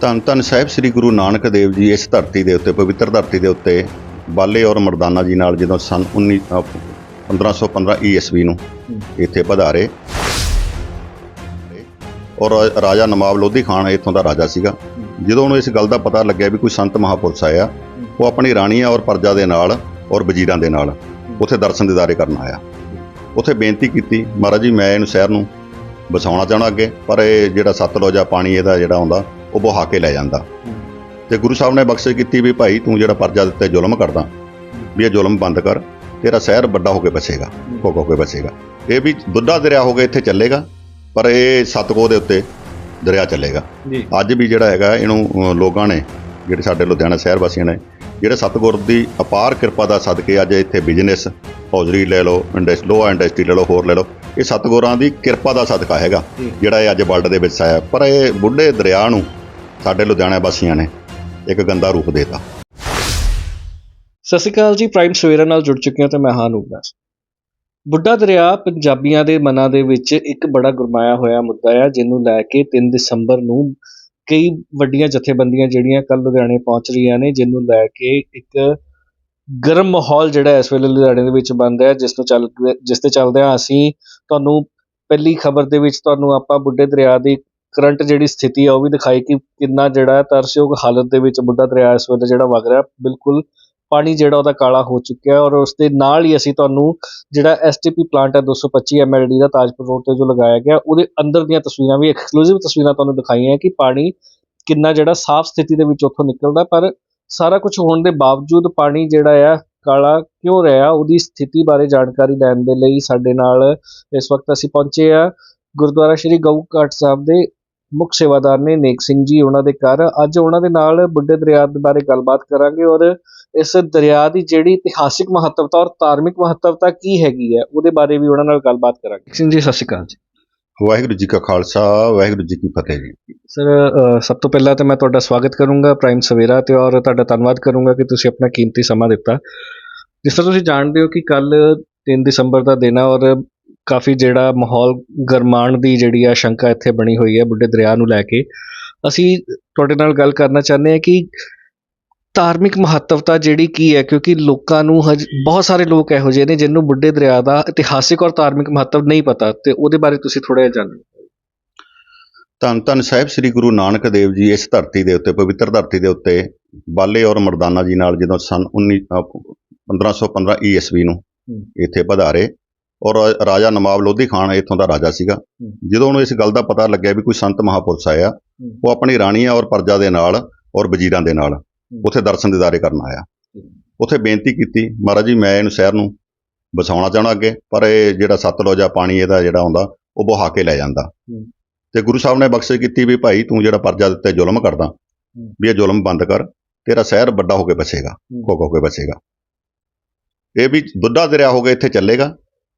ਧੰਨ ਧੰਨ ਸਾਹਿਬ ਸ੍ਰੀ ਗੁਰੂ ਨਾਨਕ ਦੇਵ ਜੀ ਇਸ ਧਰਤੀ ਦੇ ਉੱਤੇ ਪਵਿੱਤਰ ਧਰਤੀ ਦੇ ਉੱਤੇ ਬਾਲੇ ਔਰ ਮਰਦਾਨਾ ਜੀ ਨਾਲ ਜਦੋਂ ਸਨ 19 ਅ, 1515 ਈਸਵੀ ਨੂੰ ਇੱਥੇ ਪਧਾਰੇ ਔਰ ਰਾਜਾ ਨਵਾਬ ਲੋਧੀ ਖਾਨ ਇੱਥੋਂ ਦਾ ਰਾਜਾ ਸੀਗਾ। ਜਦੋਂ ਉਹਨੂੰ ਇਸ ਗੱਲ ਦਾ ਪਤਾ ਲੱਗਿਆ ਵੀ ਕੋਈ ਸੰਤ ਮਹਾਪੁਰਸ਼ ਆਇਆ ਉਹ ਆਪਣੀ ਰਾਣੀਆਂ ਔਰ ਪ੍ਰਜਾ ਦੇ ਨਾਲ ਔਰ ਵਜ਼ੀਰਾਂ ਦੇ ਨਾਲ ਉੱਥੇ ਦਰਸ਼ਨ ਦਿਦਾਰੇ ਕਰਨ ਆਇਆ। ਉੱਥੇ ਬੇਨਤੀ ਕੀਤੀ ਮਹਾਰਾਜ ਜੀ ਮੈਂ ਇਹਨੂੰ ਸ਼ਹਿਰ ਨੂੰ ਬਸਾਉਣਾ ਚਾਹਣਾ ਅੱਗੇ ਪਰ ਇਹ ਜਿਹੜਾ ਸਤਲੁਜ ਆ ਪਾਣੀ ਇਹਦਾ ਜਿਹੜਾ ਆਉਂਦਾ ਉਹ ਬਹਾ ਕੇ ਲੈ ਜਾਂਦਾ। ਤੇ ਗੁਰੂ ਸਾਹਿਬ ਨੇ ਬਖਸ਼ਿਸ਼ ਕੀਤੀ ਵੀ ਭਾਈ ਤੂੰ ਜਿਹੜਾ ਪਰਜਾ ਦੇ ਉੱਤੇ ਜ਼ੁਲਮ ਕਰਦਾ ਵੀ ਇਹ ਜ਼ੁਲਮ ਬੰਦ ਕਰ ਤੇਰਾ ਸ਼ਹਿਰ ਵੱਡਾ ਹੋ ਕੇ ਬਸੇਗਾ ਹੋ ਹੋ ਕੇ ਬਸੇਗਾ। ਇਹ ਵੀ ਦੁੱਧਾ ਦਰਿਆ ਹੋ ਕੇ ਇੱਥੇ ਚੱਲੇਗਾ ਪਰ ਇਹ ਸਤਕੋ ਦੇ ਉੱਤੇ ਦਰਿਆ ਚੱਲੇਗਾ। ਅੱਜ ਵੀ ਜਿਹੜਾ ਹੈਗਾ ਇਹਨੂੰ ਲੋਕਾਂ ਨੇ ਜਿਹੜੇ ਸਾਡੇ ਲੁਧਿਆਣਾ ਸ਼ਹਿਰ ਵਾਸੀਆਂ ਨੇ ਜਿਹੜੇ ਸਤਗੁਰ ਦੀ ਅਪਾਰ ਕਿਰਪਾ ਦਾ ਸਦਕੇ ਅੱਜ ਇੱਥੇ ਬਿਜ਼ਨਸ ਹੌਜ਼ਰੀ ਲੈ ਲਓ ਇੰਡਸ ਲੋਹਾ ਇੰਡਸਟਰੀ ਲੈ ਲਓ ਹੋਰ ਲੈ ਲਓ ਇਹ ਸਤਗੁਰਾਂ ਦੀ ਕਿਰਪਾ ਦਾ ਸਦਕਾ ਹੈਗਾ। ਜਿਹੜਾ ਇਹ ਅੱਜ ਵਰਲਡ ਦੇ ਵਿੱਚ ਆਇਆ। ਪਰ ਇਹ ਬੁੱਢੇ ਦਰਿਆ ਨੂੰ ਸਾਡੇ ਲੁਧਿਆਣਾ ਵਾਸੀਆਂ ਨੇ ਇੱਕ ਗੰਦਾ ਰੂਪ ਦੇਤਾ। ਸਤਿ ਸ਼੍ਰੀ ਅਕਾਲ ਜੀ ਪ੍ਰਾਈਮ ਸਵੇਰਾ ਨਾਲ ਜੁੜ ਚੁੱਕੇ ਹਾਂ ਤੇ ਮੈਂ ਹਾਂ ਨੂਬਦਾਸ ਬੁੱਢਾ ਦਰਿਆ ਪੰਜਾਬੀਆਂ ਦੇ ਮਨਾਂ ਦੇ ਵਿੱਚ ਇੱਕ ਬੜਾ ਗੁਰਮਾਇਆ ਹੋਇਆ ਮੁੱਦਾ ਹੈ ਜਿਹਨੂੰ ਲੈ ਕੇ 3 ਦਸੰਬਰ ਨੂੰ ਕਈ ਵੱਡੀਆਂ ਜਥੇਬੰਦੀਆਂ ਜਿਹੜੀਆਂ ਕੱਲ ਲੁਧਿਆਣੇ ਪਹੁੰਚ ਰਹੀਆਂ ਨੇ, ਜਿਹਨੂੰ ਲੈ ਕੇ ਇੱਕ ਗਰਮ ਮਾਹੌਲ ਜਿਹੜਾ ਇਸ ਵੇਲੇ ਲੁਧਿਆਣੇ ਦੇ ਵਿੱਚ ਬਣ ਰਿਹਾ ਜਿਸ ਨੂੰ ਚੱਲ, ਜਿਸ ਤੇ ਚੱਲਦੇ ਹਾਂ ਅਸੀਂ ਤੁਹਾਨੂੰ ਪਹਿਲੀ ਖਬਰ ਦੇ ਵਿੱਚ ਤੁਹਾਨੂੰ ਆਪਾਂ ਬੁੱਢੇ ਦਰਿਆ ਦੀ ਕਰੰਟ ਜਿਹੜੀ ਸਥਿਤੀ ਆ, ਉਹ ਵੀ ਦਿਖਾਈ ਕਿ ਕਿੰਨਾ ਜਿਹੜਾ ਤਰਸਯੋਗ ਹਾਲਤ ਦੇ ਵਿੱਚ ਬੁੱਢਾ ਦਰਿਆ ਇਸ ਵੇਲੇ ਜਿਹੜਾ ਵਗ ਰਿਹਾ। ਬਿਲਕੁਲ ਪਾਣੀ ਜਿਹੜਾ ਉਹਦਾ ਕਾਲਾ ਹੋ ਚੁੱਕਿਆ ਔਰ ਉਸ ਦੇ ਨਾਲ ਹੀ ਅਸੀਂ ਤੁਹਾਨੂੰ ਜਿਹੜਾ ਐਸਟੀਪੀ ਪਲਾਂਟ ਹੈ 225 ਐਮਐਲਡੀ ਦਾ ਤਾਜਪੁਰ ਰੋਡ ਤੇ ਜੋ ਲਗਾਇਆ ਗਿਆ, ਉਹਦੇ ਅੰਦਰ ਦੀਆਂ ਤਸਵੀਰਾਂ ਵੀ ਐਕਸਕਲੂਸਿਵ ਤਸਵੀਰਾਂ ਤੁਹਾਨੂੰ ਦਿਖਾਈਆਂ ਕਿ ਪਾਣੀ ਕਿੰਨਾ ਜਿਹੜਾ ਸਾਫ਼ ਸਥਿਤੀ ਦੇ ਵਿੱਚ ਉੱਥੋਂ ਨਿਕਲਦਾ ਪਰ ਸਾਰਾ ਕੁਝ ਹੋਣ ਦੇ ਬਾਵਜੂਦ ਪਾਣੀ ਜਿਹੜਾ ਆ, ਕਾਲਾ ਕਿਉਂ ਰਿਹਾ, ਉਹਦੀ ਸਥਿਤੀ ਬਾਰੇ ਜਾਣਕਾਰੀ ਲੈਣ ਦੇ ਲਈ ਸਾਡੇ ਨਾਲ ਇਸ ਵਕਤ ਅਸੀਂ ਪਹੁੰਚੇ ਆ ਗੁਰਦੁਆਰਾ ਸ਼੍ਰੀ ਗਊ ਘਾਟ ਸਾਹਿਬ ਦੇ ਮੁੱਖ ਸੇਵਾਦਾਰ ਨੇ ਨੇਕ ਸਿੰਘ ਜੀ ਉਹਨਾਂ ਦੇ ਘਰ। ਅੱਜ ਉਹਨਾਂ ਦੇ ਨਾਲ ਬੁੱਢੇ ਦਰਿਆ ਦੇ ਬਾਰੇ ਗੱਲਬਾਤ ਕਰਾਂਗੇ ਔਰ ਇਸ ਦਰਿਆ ਦੀ ਜਿਹੜੀ ਇਤਿਹਾਸਿਕ ਮਹੱਤਵਤਾ ਔਰ ਧਾਰਮਿਕ ਮਹੱਤਵਤਾ ਕੀ ਹੈਗੀ ਹੈ ਉਹਦੇ ਬਾਰੇ ਵੀ ਉਹਨਾਂ ਨਾਲ ਗੱਲਬਾਤ ਕਰਾਂਗੇ। ਸਿੰਘ ਜੀ ਸਤਿ ਸ਼੍ਰੀ ਅਕਾਲ ਜੀ। ਵਾਹਿਗੁਰੂ ਜੀ ਕਾ ਖਾਲਸਾ ਵਾਹਿਗੁਰੂ ਜੀ ਕੀ ਫਤਿਹ ਜੀ। ਸਰ ਸਭ ਤੋਂ ਪਹਿਲਾਂ ਤਾਂ ਮੈਂ ਤੁਹਾਡਾ ਸਵਾਗਤ ਕਰੂੰਗਾ ਪ੍ਰਾਈਮ ਸਵੇਰਾ ਤੇ ਔਰ ਤੁਹਾਡਾ ਧੰਨਵਾਦ ਕਰੂੰਗਾ ਕਿ ਤੁਸੀਂ ਆਪਣਾ ਕੀਮਤੀ ਸਮਾਂ ਦਿੱਤਾ। ਜਿਸ ਤਰ੍ਹਾਂ ਤੁਸੀਂ ਜਾਣਦੇ ਹੋ ਕਿ ਕੱਲ 3 ਦਸੰਬਰ ਦਾ ਦਿਨ ਹੈ ਔਰ ਕਾਫੀ ਜਿਹੜਾ ਮਾਹੌਲ ਗਰਮਾਣ ਦੀ ਜਿਹੜੀ ਆ ਸ਼ੰਕਾ ਇੱਥੇ ਬਣੀ ਹੋਈ ਹੈ ਬੁੱਢੇ ਦਰਿਆ ਨੂੰ ਲੈ ਕੇ। ਅਸੀਂ ਤੁਹਾਡੇ ਨਾਲ ਗੱਲ ਕਰਨਾ ਚਾਹੁੰਦੇ ਹਾਂ ਕਿ ਧਾਰਮਿਕ ਮਹੱਤਵਤਾ ਜਿਹੜੀ ਕੀ ਹੈ ਕਿਉਂਕਿ ਲੋਕਾਂ ਨੂੰ ਬਹੁਤ ਸਾਰੇ ਲੋਕ ਇਹੋ ਜਿਹੇ ਨੇ ਜਿਹਨੂੰ ਬੁੱਢੇ ਦਰਿਆ ਦਾ ਇਤਿਹਾਸਿਕ ਔਰ ਧਾਰਮਿਕ ਮਹੱਤਵ ਨਹੀਂ ਪਤਾ। ਤੇ ਉਹਦੇ ਬਾਰੇ ਤੁਸੀਂ ਥੋੜਾ ਜਿਹਾ ਜਾਣੋ ਧੰਨ ਧੰਨ ਸਾਹਿਬ ਸ੍ਰੀ ਗੁਰੂ ਨਾਨਕ ਦੇਵ ਜੀ ਇਸ ਧਰਤੀ ਦੇ ਉੱਤੇ ਪਵਿੱਤਰ ਧਰਤੀ ਦੇ ਉੱਤੇ ਬਾਲੇ ਔਰ ਮਰਦਾਨਾ ਜੀ ਨਾਲ ਜਦੋਂ ਸਨ 19 ਅ, 1515 ਈਸਵੀ ਨੂੰ। ਇੱਥੇ ਪਧਾਰੇ ਔਰ ਰਾਜਾ ਨਵਾਬ ਲੋਧੀ ਖਾਨ ਇੱਥੋਂ ਦਾ ਰਾਜਾ ਸੀਗਾ। ਜਦੋਂ ਉਹਨੂੰ ਇਸ ਗੱਲ ਦਾ ਪਤਾ ਲੱਗਿਆ ਵੀ ਕੋਈ ਸੰਤ ਮਹਾਪੁਰਸ਼ ਆਇਆ ਉਹ ਆਪਣੀ ਰਾਣੀਆਂ ਔਰ ਪ੍ਰਜਾ ਦੇ ਨਾਲ ਔਰ ਵਜ਼ੀਰਾਂ ਦੇ ਨਾਲ ਉੱਥੇ ਦਰਸ਼ਨ ਦਿਦਾਰੇ ਕਰਨ ਆਇਆ। ਉੱਥੇ ਬੇਨਤੀ ਕੀਤੀ ਮਹਾਰਾਜ ਜੀ ਮੈਂ ਇਹਨੂੰ ਸ਼ਹਿਰ ਨੂੰ ਬਸਾਉਣਾ ਚਾਹਣਾ ਅੱਗੇ ਪਰ ਇਹ ਜਿਹੜਾ ਸਤਲੁਜ ਆ ਪਾਣੀ ਇਹਦਾ ਜਿਹੜਾ ਆਉਂਦਾ ਉਹ ਬਹਾ ਕੇ ਲੈ ਜਾਂਦਾ। ਤੇ ਗੁਰੂ ਸਾਹਿਬ ਨੇ ਬਖਸ਼ਿਸ਼ ਕੀਤੀ ਵੀ ਭਾਈ ਤੂੰ ਜਿਹੜਾ ਪਰਜਾ ਦੇ ਉੱਤੇ ਜ਼ੁਲਮ ਕਰਦਾ ਵੀ ਇਹ ਜ਼ੁਲਮ ਬੰਦ ਕਰ ਤੇਰਾ ਸ਼ਹਿਰ ਵੱਡਾ ਹੋ ਕੇ ਬਸੇਗਾ ਹੋ। ਹੋ ਕੇ ਬਸੇਗਾ ਇਹ ਵੀ ਦੁੱਧਾ ਦਰਿਆ ਹੋ ਕੇ ਇੱਥੇ ਚੱਲੇਗਾ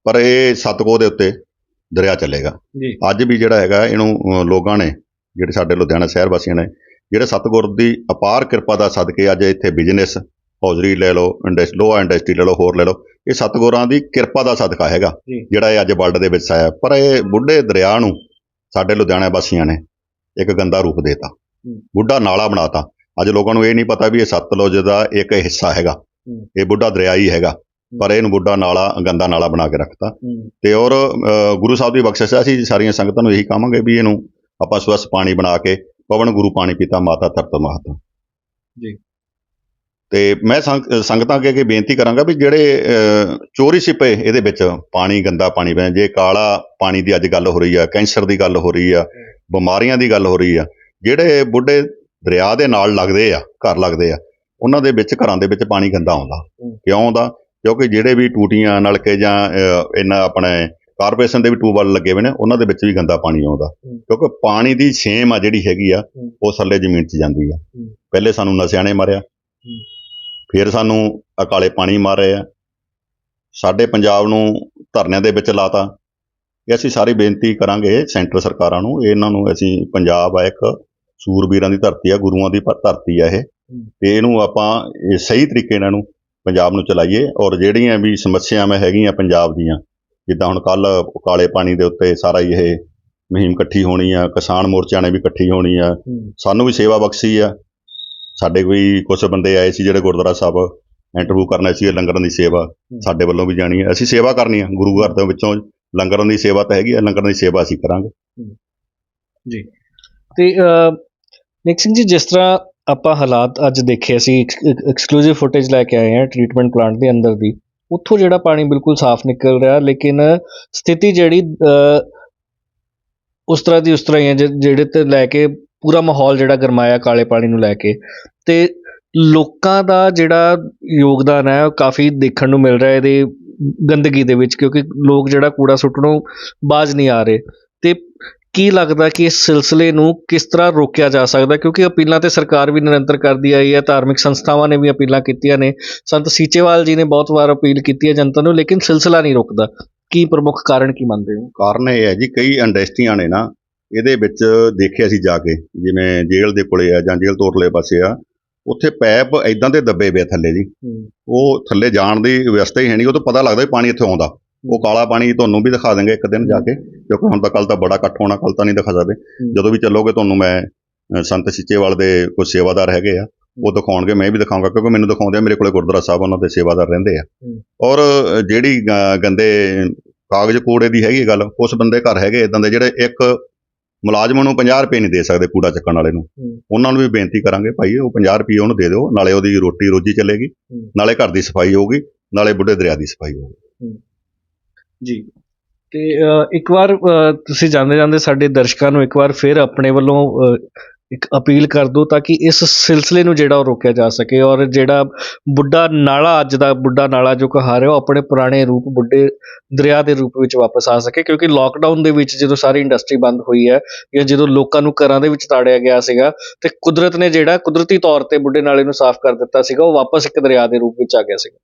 ਪਰ ਇਹ ਸਤਕੋ ਦੇ ਉੱਤੇ ਦਰਿਆ ਚੱਲੇਗਾ। ਜੀ। ਅੱਜ ਵੀ ਜਿਹੜਾ ਹੈਗਾ ਇਹਨੂੰ ਲੋਕਾਂ ਨੇ ਜਿਹੜੇ ਸਾਡੇ ਲੁਧਿਆਣਾ ਸ਼ਹਿਰ ਵਾਸੀਆਂ ਨੇ ਜਿਹੜੇ ਸਤਗੁਰ ਦੀ ਅਪਾਰ ਕਿਰਪਾ ਦਾ ਸਦਕੇ ਅੱਜ ਇੱਥੇ ਬਿਜ਼ਨਸ ਹੌਜ਼ਰੀ ਲੈ ਲਓ ਇੰਡਸ ਲੋਹਾ ਇੰਡਸਟਰੀ ਲੈ ਲਓ ਹੋਰ ਲੈ ਲਓ ਇਹ ਸਤਗੁਰਾਂ ਦੀ ਕਿਰਪਾ ਦਾ ਸਦਕਾ ਹੈਗਾ। ਜਿਹੜਾ ਇਹ ਅੱਜ ਵਰਲਡ ਦੇ ਵਿੱਚ ਆਇਆ। ਪਰ ਇਹ ਬੁੱਢੇ ਦਰਿਆ ਨੂੰ ਸਾਡੇ ਲੁਧਿਆਣਾ ਵਾਸੀਆਂ ਨੇ ਇੱਕ ਗੰਦਾ ਰੂਪ ਦੇਤਾ ਬੁੱਢਾ ਨਾਲਾ ਬਣਾਤਾ। ਅੱਜ ਲੋਕਾਂ ਨੂੰ ਇਹ ਨਹੀਂ ਪਤਾ ਵੀ ਇਹ ਸਤਲੁਜ ਦਾ ਇੱਕ ਹਿੱਸਾ ਹੈਗਾ ਇਹ ਬੁੱਢਾ ਦਰਿਆ ਹੀ ਹੈਗਾ। ਪਰ ਇਹਨੂੰ ਬੁੱਢਾ ਨਾਲਾ ਗੰਦਾ ਨਾਲਾ ਬਣਾ ਕੇ ਰੱਖਤਾ। ਤੇ ਔਰ ਗੁਰੂ ਸਾਹਿਬ ਦੀ ਬਖਸ਼ਿਸ਼ ਹੈ ਅਸੀਂ ਸਾਰੀਆਂ ਸੰਗਤਾਂ ਨੂੰ ਇਹੀ ਕਹਾਂਗੇ ਵੀ ਇਹਨੂੰ ਆਪਾਂ ਸਵੱਛ ਪਾਣੀ ਬਣਾ ਕੇ ਪਵਨ ਗੁਰੂ ਪਾਣੀ ਪੀਤਾ ਮਾਤਾ ਧਰਤ ਮਾਤਾ ਜੀ। ਤੇ ਮੈਂ ਸੰਗ- ਸੰਗਤਾਂ ਅੱਗੇ ਅੱਗੇ ਬੇਨਤੀ ਕਰਾਂਗਾ ਵੀ ਜਿਹੜੇ ਚੋਰੀ ਸਿਪੇ ਇਹਦੇ ਵਿੱਚ ਪਾਣੀ ਗੰਦਾ ਪਾਣੀ ਪੈ ਜੇ ਕਾਲਾ ਪਾਣੀ ਦੀ ਅੱਜ ਗੱਲ ਹੋ ਰਹੀ ਆ ਕੈਂਸਰ ਦੀ ਗੱਲ ਹੋ ਰਹੀ ਆ ਬਿਮਾਰੀਆਂ ਦੀ ਗੱਲ ਹੋ ਰਹੀ ਆ ਜਿਹੜੇ ਬੁੱਢੇ ਦਰਿਆ ਦੇ ਨਾਲ ਲੱਗਦੇ ਆ ਘਰ ਲੱਗਦੇ ਆ ਉਹਨਾਂ ਦੇ ਵਿੱਚ ਘਰਾਂ ਦੇ ਵਿੱਚ ਪਾਣੀ ਗੰਦਾ ਆਉਂਦਾ। ਕਿਉਂ ਆਉਂਦਾ? ਕਿਉਂਕਿ ਜਿਹੜੇ ਵੀ ਟੂਟੀਆਂ ਨਲਕੇ ਜਾਂ ਇਹਨਾਂ ਆਪਣੇ ਕਾਰਪੋਰੇਸ਼ਨ ਦੇ ਵੀ ਟੂਬਲ ਲੱਗੇ ਹੋਏ ਨੇ ਉਹਨਾਂ ਦੇ ਵਿੱਚ ਵੀ ਗੰਦਾ ਪਾਣੀ ਆਉਂਦਾ। ਕਿਉਂਕਿ ਪਾਣੀ ਦੀ ਛੇਮ ਆ ਜਿਹੜੀ ਹੈਗੀ ਆ ਉਹ ਥੱਲੇ ਜ਼ਮੀਨ 'ਚ ਜਾਂਦੀ ਆ। ਪਹਿਲੇ ਸਾਨੂੰ ਨਸ਼ਿਆਂ ਨੇ ਮਾਰਿਆ। ਫਿਰ ਸਾਨੂੰ ਅਕਾਲੇ ਪਾਣੀ ਮਾਰੇ ਆ। ਸਾਡੇ ਪੰਜਾਬ ਨੂੰ ਧਰਨਿਆਂ ਦੇ ਵਿੱਚ ਲਾਤਾ। ਇਹ ਅਸੀਂ ਸਾਰੀ ਬੇਨਤੀ ਕਰਾਂਗੇ ਸੈਂਟਰ ਸਰਕਾਰਾਂ ਨੂੰ। ਇਹਨਾਂ ਨੂੰ ਅਸੀਂ ਪੰਜਾਬ ਆ ਇੱਕ ਸੂਰਬੀਰਾਂ ਦੀ ਧਰਤੀ ਆ ਗੁਰੂਆਂ ਦੀ ਧਰਤੀ ਆ ਇਹ। ਤੇ ਇਹਨੂੰ ਆਪਾਂ ਸਹੀ ਤਰੀਕੇ ਨਾਲ ਨੂੰ ਪੰਜਾਬ ਨੂੰ ਚਲਾਈਏ ਔਰ ਜਿਹੜੀਆਂ ਵੀ ਸਮੱਸਿਆਵਾਂ ਹੈਗੀਆਂ ਪੰਜਾਬ ਦੀਆਂ ਜਿੱਦਾਂ ਹੁਣ ਕੱਲ ਕਾਲੇ ਪਾਣੀ ਦੇ ਉੱਤੇ ਸਾਰਾ ਇਹ ਮੁਹਿੰਮ ਇਕੱਠੀ ਹੋਣੀ ਆ ਕਿਸਾਨ ਮੋਰਚਿਆਂ ਨੇ ਵੀ ਇਕੱਠੀ ਹੋਣੀ ਆ ਸਾਨੂੰ ਵੀ ਸੇਵਾ ਬਖਸ਼ੀ ਆ। ਸਾਡੇ ਕੋਈ ਕੁਝ ਬੰਦੇ ਆਏ ਸੀ ਜਿਹੜੇ ਗੁਰਦੁਆਰਾ ਸਾਹਿਬ ਇੰਟਰਵਿਊ ਕਰਨਾ ਸੀ ਲੰਗਰਾਂ ਦੀ ਸੇਵਾ ਸਾਡੇ ਵੱਲੋਂ ਵੀ ਜਾਣੀ ਹੈ ਅਸੀਂ ਸੇਵਾ ਕਰਨੀ ਆ ਗੁਰੂ ਘਰ ਦੇ ਵਿੱਚੋਂ ਲੰਗਰਾਂ ਦੀ ਸੇਵਾ ਤਾਂ ਹੈਗੀ ਆ ਲੰਗਰਾਂ ਦੀ ਸੇਵਾ ਅਸੀਂ ਕਰਾਂਗੇ। ਜੀ। ਤੇ ਨਿਕ ਸਿੰਘ ਜੀ ਜਿਸ ਤਰ੍ਹਾਂ ਆਪਾਂ ਹਾਲਾਤ ਅੱਜ ਦੇਖੇ ਅਸੀਂ ਐਕਸਕਲੂਸਿਵ ਫੁਟੇਜ ਲੈ ਕੇ ਆਏ ਹਾਂ ਟ੍ਰੀਟਮੈਂਟ ਪਲਾਂਟ ਦੇ ਅੰਦਰ ਦੀ। ਉੱਥੋਂ ਜਿਹੜਾ ਪਾਣੀ ਬਿਲਕੁਲ ਸਾਫ਼ ਨਿਕਲ ਰਿਹਾ ਲੇਕਿਨ ਸਥਿਤੀ ਜਿਹੜੀ ਅਹ, ਉਸ ਤਰ੍ਹਾਂ ਦੀ ਉਸ ਤਰ੍ਹਾਂ ਹੀ ਹੈ ਜਿਹੜੇ ਤੇ ਲੈ ਕੇ ਪੂਰਾ ਮਾਹੌਲ ਜਿਹੜਾ ਗਰਮਾਇਆ ਕਾਲੇ ਪਾਣੀ ਨੂੰ ਲੈ ਕੇ। ਤੇ ਲੋਕਾਂ ਦਾ ਜਿਹੜਾ ਯੋਗਦਾਨ ਹੈ ਉਹ ਕਾਫੀ ਦੇਖਣ ਨੂੰ ਮਿਲ ਰਿਹਾ ਇਹਦੇ ਗੰਦਗੀ ਦੇ ਵਿੱਚ ਕਿਉਂਕਿ ਲੋਕ ਜਿਹੜਾ ਕੂੜਾ ਸੁੱਟਣੋਂ ਬਾਜ਼ ਨਹੀਂ ਆ ਰਹੇ। ਤੇ ਕੀ ਲੱਗਦਾ ਕਿ ਇਸ ਸਿਲਸਿਲੇ ਨੂੰ ਕਿਸ ਤਰ੍ਹਾਂ ਰੋਕਿਆ ਜਾ ਸਕਦਾ? ਕਿਉਂਕਿ ਅਪੀਲਾਂ ਤੇ ਸਰਕਾਰ ਵੀ ਨਿਰੰਤਰ ਕਰਦੀ ਆਈ ਹੈ ਧਾਰਮਿਕ ਸੰਸਥਾਵਾਂ ਨੇ ਵੀ ਅਪੀਲਾਂ ਕੀਤੀਆਂ ਨੇ। ਸੰਤ ਸੀਚੇਵਾਲ ਜੀ ਨੇ ਬਹੁਤ ਵਾਰ ਅਪੀਲ ਕੀਤੀ ਹੈ ਜਨਤਾ ਨੂੰ ਲੇਕਿਨ ਸਿਲਸਿਲਾ ਨਹੀਂ ਰੁਕਦਾ। ਕੀ ਪ੍ਰਮੁੱਖ ਕਾਰਨ ਕੀ ਮੰਨਦੇ ਹੋ? ਕਾਰਨ ਇਹ ਹੈ ਜੀ ਕਈ ਇੰਡਸਟਰੀਆਂ ਨੇ ਨਾ ਇਹਦੇ ਵਿੱਚ ਦੇਖਿਆ ਸੀ ਜਾ ਕੇ ਜਿਵੇਂ ਜੇਲ੍ਹ ਦੇ ਕੋਲੇ ਆ ਜਾਂ ਜੇਲ੍ਹ ਤੋਂ ਉਰਲੇ ਪਾਸੇ ਆ ਉੱਥੇ ਪੈਪ ਐਦਾਂ ਦੇ ਦੱਬੇ ਆ ਥੱਲੇ ਜੀ। ਉਹ ਥੱਲੇ ਜਾਣ ਦੀ ਵਿਵਸਥਾ ਹੀ ਹੈ ਨਹੀਂ ਉਹ ਤੋਂ ਪਤਾ ਲੱਗਦਾ ਵੀ ਪਾਣੀ ਇੱਥੇ ਆਉਂਦਾ। ਉਹ ਕਾਲਾ ਪਾਣੀ ਤੁਹਾਨੂੰ ਵੀ ਦਿਖਾ ਦਾਂਗੇ ਇੱਕ ਦਿਨ ਜਾ ਕੇ ਕਿਉਂਕਿ ਹੁਣ ਤਾਂ ਕੱਲ ਤਾਂ ਬੜਾ ਇਕੱਠ ਹੋਣਾ ਕੱਲ ਤਾਂ ਨਹੀਂ ਦਿਖਾ ਸਕਦੇ। ਜਦੋਂ ਵੀ ਚੱਲੋਗੇ ਤੁਹਾਨੂੰ ਮੈਂ ਸੰਤ ਸਿੱਚੇਵਾਲ ਦੇ ਕੁਝ ਸੇਵਾਦਾਰ ਹੈਗੇ ਆ ਉਹ ਦਿਖਾਉਣਗੇ ਮੈਂ ਵੀ ਦਿਖਾਉਂਗਾ ਕਿਉਂਕਿ ਮੈਨੂੰ ਦਿਖਾਉਂਦੇ ਆ ਮੇਰੇ ਕੋਲੇ ਗੁਰਦੁਆਰਾ ਸਾਹਿਬ ਉਹਨਾਂ ਦੇ ਸੇਵਾਦਾਰ ਰਹਿੰਦੇ ਆ। ਔਰ ਜਿਹੜੀ ਗੰਦੇ ਕਾਗਜ਼ ਕੂੜੇ ਦੀ ਹੈਗੀ ਗੱਲ ਉਸ ਬੰਦੇ ਘਰ ਹੈਗੇ ਇਦਾਂ ਦੇ ਜਿਹੜੇ ਇੱਕ ਮੁਲਾਜ਼ਮ ਨੂੰ 50 ਰੁਪਏ ਨਹੀਂ ਦੇ ਸਕਦੇ ਕੂੜਾ ਚੱਕਣ ਵਾਲੇ ਨੂੰ। ਉਹਨਾਂ ਨੂੰ ਵੀ ਬੇਨਤੀ ਕਰਾਂਗੇ ਭਾਈ ਉਹ 50 ਰੁਪਏ ਉਹਨੂੰ ਦੇ ਦਿਓ ਨਾਲੇ ਉਹਦੀ ਰੋਟੀ ਰੋਜੀ ਚੱਲੇਗੀ। ਨਾਲੇ ਘਰ ਦੀ ਸਫ਼ਾਈ ਹੋਊਗੀ ਨਾਲੇ ਬੁੱਢੇ ਦਰਿਆ ਦੀ ਸਫ਼ਾਈ ਹੋਊਗੀ। ਜੀ। ਤੇ ਇੱਕ ਵਾਰ ਤੁਸੀਂ ਜਾਂਦੇ ਜਾਂਦੇ ਸਾਡੇ ਦਰਸ਼ਕਾਂ ਨੂੰ ਇੱਕ ਵਾਰ ਫਿਰ ਆਪਣੇ ਵੱਲੋਂ ਇੱਕ ਅਪੀਲ ਕਰ ਦਿਓ ਤਾਂ ਕਿ ਇਸ ਸਿਲਸਿਲੇ ਨੂੰ ਜਿਹੜਾ ਉਹ ਰੋਕਿਆ ਜਾ ਸਕੇ ਔਰ ਜਿਹੜਾ ਬੁੱਢਾ ਨਾਲਾ ਅੱਜ ਦਾ ਬੁੱਢਾ ਨਾਲਾ ਜੋ ਕਹਾ ਰਹੇ ਹੋ ਆਪਣੇ ਪੁਰਾਣੇ ਰੂਪ ਬੁੱਢੇ ਦਰਿਆ ਦੇ ਰੂਪ ਵਿੱਚ ਵਾਪਸ ਆ ਸਕੇ ਕਿਉਂਕਿ ਲੋਕਡਾਊਨ ਦੇ ਵਿੱਚ ਜਦੋਂ ਸਾਰੀ ਇੰਡਸਟਰੀ ਬੰਦ ਹੋਈ ਹੈ ਜਾਂ ਜਦੋਂ ਲੋਕਾਂ ਨੂੰ ਘਰਾਂ ਦੇ ਵਿੱਚ ਤਾੜਿਆ ਗਿਆ ਸੀਗਾ ਤੇ ਕੁਦਰਤ ਨੇ ਜਿਹੜਾ ਕੁਦਰਤੀ ਤੌਰ ਤੇ ਬੁੱਢੇ ਨਾਲੇ ਨੂੰ ਸਾਫ਼ ਕਰ ਦਿੱਤਾ ਸੀਗਾ ਉਹ ਵਾਪਸ ਇੱਕ ਦਰਿਆ ਦੇ ਰੂਪ ਵਿੱਚ ਆ ਗਿਆ ਸੀਗਾ।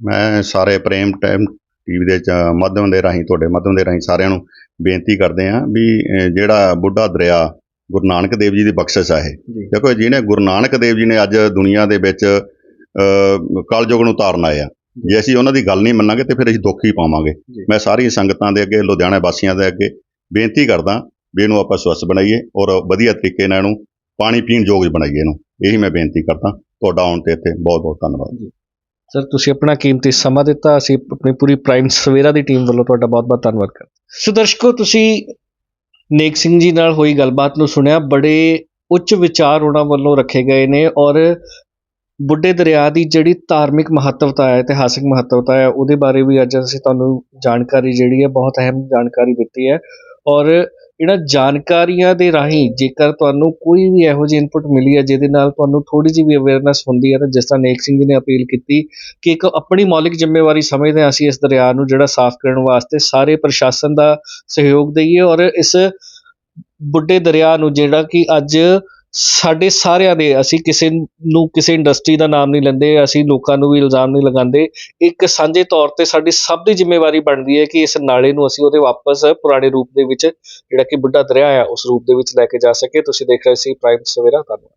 ਮੈਂ ਸਾਰੇ ਪ੍ਰੇਮ ਟਾਈਮ ਟੀਵੀ ਦੇ ਮਾਧਿਅਮ ਦੇ ਰਾਹੀਂ ਤੁਹਾਡੇ ਮਾਧਿਅਮ ਦੇ ਰਾਹੀਂ ਸਾਰਿਆਂ ਨੂੰ ਬੇਨਤੀ ਕਰਦੇ ਹਾਂ ਵੀ ਜਿਹੜਾ ਬੁੱਢਾ ਦਰਿਆ ਗੁਰੂ ਨਾਨਕ ਦੇਵ ਜੀ ਦੀ ਬਖਸ਼ਿਸ਼ ਆ ਇਹ। ਦੇਖੋ ਜਿਹਨੇ ਗੁਰੂ ਨਾਨਕ ਦੇਵ ਜੀ ਨੇ ਅੱਜ ਦੁਨੀਆ ਦੇ ਵਿੱਚ ਕਲਯੁਗ ਨੂੰ ਤਾਰਨ ਆਏ ਆ। ਜੇ ਅਸੀਂ ਉਹਨਾਂ ਦੀ ਗੱਲ ਨਹੀਂ ਮੰਨਾਂਗੇ ਤੇ ਫਿਰ ਅਸੀਂ ਦੁੱਖ ਹੀ ਪਾਵਾਂਗੇ। ਮੈਂ ਸਾਰੀ ਸੰਗਤਾਂ ਦੇ ਅੱਗੇ ਲੁਧਿਆਣਾ ਵਾਸੀਆਂ ਦੇ ਅੱਗੇ ਬੇਨਤੀ ਕਰਦਾ ਵੀ ਇਹਨੂੰ ਆਪਾਂ ਸਵੱਛ ਬਣਾਈਏ ਔਰ ਵਧੀਆ ਤਰੀਕੇ ਨਾਲ ਇਹਨੂੰ ਪਾਣੀ ਪੀਣ ਯੋਗ ਬਣਾਈਏ ਇਹਨੂੰ। ਇਹੀ ਮੈਂ ਬੇਨਤੀ ਕਰਦਾ। ਤੁਹਾਡਾ ਆਉਣ ਤੇ ਇੱਥੇ ਬਹੁਤ ਬਹੁਤ ਧੰਨਵਾਦ ਸਰ ਤੁਸੀਂ ਆਪਣਾ ਕੀਮਤੀ ਸਮਾਂ ਦਿੱਤਾ, ਅਸੀਂ ਆਪਣੀ ਪੂਰੀ ਪ੍ਰਾਈਮ ਸਵੇਰਾ ਦੀ ਟੀਮ ਵੱਲੋਂ ਤੁਹਾਡਾ ਬਹੁਤ-ਬਹੁਤ ਧੰਨਵਾਦ ਕਰਦੇ ਸੋ ਦਰਸ਼ਕੋ, ਤੁਸੀਂ ਨੇਕ ਸਿੰਘ ਜੀ ਨਾਲ ਹੋਈ ਗੱਲਬਾਤ ਨੂੰ ਸੁਣਿਆ, ਬੜੇ ਉੱਚ ਵਿਚਾਰ ਉਹਨਾਂ ਵੱਲੋਂ ਰੱਖੇ ਗਏ ਨੇ ਔਰ ਬੁੱਢੇ ਦਰਿਆ ਦੀ ਜਿਹੜੀ ਧਾਰਮਿਕ ਮਹੱਤਵਤਾ ਹੈ, ਇਤਿਹਾਸਿਕ ਮਹੱਤਵਤਾ ਹੈ, ਉਹਦੇ ਬਾਰੇ ਵੀ ਅੱਜ ਅਸੀਂ ਤੁਹਾਨੂੰ ਜਾਣਕਾਰੀ ਜਿਹੜੀ ਹੈ, ਬਹੁਤ ਅਹਿਮ ਜਾਣਕਾਰੀ ਦਿੱਤੀ ਹੈ ਔਰ ਇਹਨਾਂ ਜਾਣਕਾਰੀਆਂ ਦੇ ਰਾਹੀਂ ਜੇਕਰ ਤੁਹਾਨੂੰ ਕੋਈ ਵੀ ਇਹੋ ਜਿਹੀ ਇਨਪੁਟ ਮਿਲੀ ਹੈ, ਜਿਹਦੇ ਨਾਲ ਤੁਹਾਨੂੰ ਥੋੜੀ ਜਿਹੀ ਵੀ ਅਵੇਅਰਨੈਸ ਹੁੰਦੀ ਹੈ, ਤਾਂ ਜਿਸ ਤਰ੍ਹਾਂ ਨੇਕ ਸਿੰਘ ਜੀ ਨੇ ਅਪੀਲ ਕੀਤੀ ਕਿ ਇੱਕ ਆਪਣੀ ਮੌਲਿਕ ਜ਼ਿੰਮੇਵਾਰੀ ਸਮਝਦੇ ਹਾਂ ਅਸੀਂ ਇਸ ਦਰਿਆ ਨੂੰ ਜਿਹੜਾ ਸਾਫ਼ ਕਰਨ ਵਾਸਤੇ, ਸਾਰੇ ਪ੍ਰਸ਼ਾਸਨ ਦਾ ਸਹਿਯੋਗ ਦਈਏ ਔਰ ਇਸ ਬੁੱਢੇ ਦਰਿਆ ਨੂੰ ਜਿਹੜਾ ਕਿ ਅੱਜ ਸਾਡੇ ਸਾਰਿਆਂ ਦੇ, ਅਸੀਂ ਕਿਸੇ ਨੂੰ ਕਿਸੇ ਇੰਡਸਟਰੀ ਦਾ ਨਾਮ ਨਹੀਂ ਲੈਂਦੇ, ਅਸੀਂ ਲੋਕਾਂ ਨੂੰ ਵੀ ਇਲਜ਼ਾਮ ਨਹੀਂ ਲਗਾਉਂਦੇ। ਇੱਕ ਸਾਂਝੇ ਤੌਰ ਤੇ ਸਾਡੀ ਸਭ ਦੀ ਜ਼ਿੰਮੇਵਾਰੀ ਬਣਦੀ ਹੈ ਕਿ ਇਸ ਨਾਲੇ ਨੂੰ ਅਸੀਂ ਉਹਦੇ ਵਾਪਸ ਪੁਰਾਣੇ ਰੂਪ ਦੇ ਵਿੱਚ ਜਿਹੜਾ ਕਿ ਬੁੱਢਾ ਦਰਿਆ ਆ, ਉਸ ਰੂਪ ਦੇ ਵਿੱਚ ਲੈ ਕੇ ਜਾ ਸਕੇ ਤੁਸੀਂ ਦੇਖ ਰਹੇ ਸੀ ਪ੍ਰਾਈਮ ਸਵੇਰਾ ਧੰਨਵਾਦ।